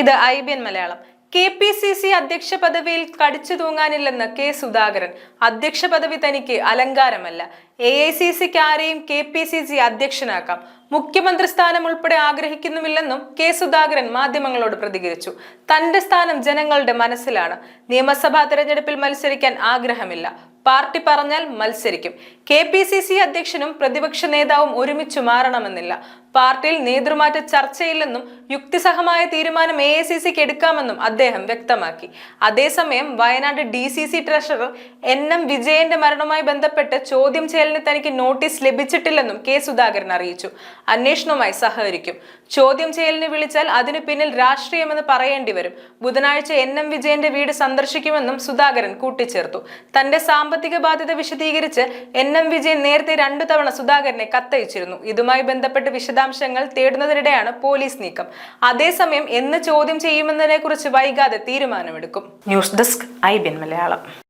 ഇത് I B N Malayalam. K P C C അധ്യക്ഷ പദവിയിൽ കടിച്ചു തൂങ്ങാനില്ലെന്ന് കെ സുധാകരൻ. അധ്യക്ഷ പദവി തനിക്ക് അലങ്കാരമല്ല. എ ഐ സി സിക്ക് ആരെയും കെ പി സി സി അധ്യക്ഷനാക്കാം. മുഖ്യമന്ത്രി സ്ഥാനം ഉൾപ്പെടെ ആഗ്രഹിക്കുന്നുമില്ലെന്നും കെ സുധാകരൻ മാധ്യമങ്ങളോട് പ്രതികരിച്ചു. തന്റെ സ്ഥാനം ജനങ്ങളുടെ മനസ്സിലാണ്. നിയമസഭാ തെരഞ്ഞെടുപ്പിൽ മത്സരിക്കാൻ ആഗ്രഹമില്ല. പാർട്ടി പറഞ്ഞാൽ മത്സരിക്കും. കെ പി സി സി അധ്യക്ഷനും പ്രതിപക്ഷ നേതാവും ഒരുമിച്ച് മാറണമെന്നില്ല. പാർട്ടിയിൽ നേതൃമാറ്റ ചർച്ചയില്ലെന്നും യുക്തിസഹമായ തീരുമാനം എ ഐ സി സിക്ക് എടുക്കാമെന്നും അദ്ദേഹം വ്യക്തമാക്കി. അതേസമയം Wayanad D C C treasurer N M വിജയന്റെ മരണവുമായി ബന്ധപ്പെട്ട് ചോദ്യം ചെയ്യലിന് തനിക്ക് നോട്ടീസ് ലഭിച്ചിട്ടില്ലെന്നും കെ സുധാകരൻ അറിയിച്ചു. അന്വേഷണവുമായി സഹകരിക്കും. ചോദ്യം ചെയ്യലിന് വിളിച്ചാൽ അതിനു പിന്നിൽ രാഷ്ട്രീയമെന്ന് പറയേണ്ടി വരും. ബുധനാഴ്ച എൻ എം വിജയന്റെ വീട് സന്ദർശിക്കുമെന്നും സുധാകരൻ കൂട്ടിച്ചേർത്തു. തന്റെ സാമ്പത്തിക ബാധ്യത വിശദീകരിച്ച് എൻ എം വിജയൻ നേരത്തെ രണ്ടു തവണ സുധാകരനെ കത്തയച്ചിരുന്നു. ഇതുമായി ബന്ധപ്പെട്ട് വിശദാംശങ്ങൾ തേടുന്നതിനിടെയാണ് പോലീസ് നീക്കം. അതേസമയം എന്ന് ചോദ്യം ചെയ്യുമെന്നതിനെ കുറിച്ച് വൈകാതെ തീരുമാനമെടുക്കും. News desk I bin Malayalam.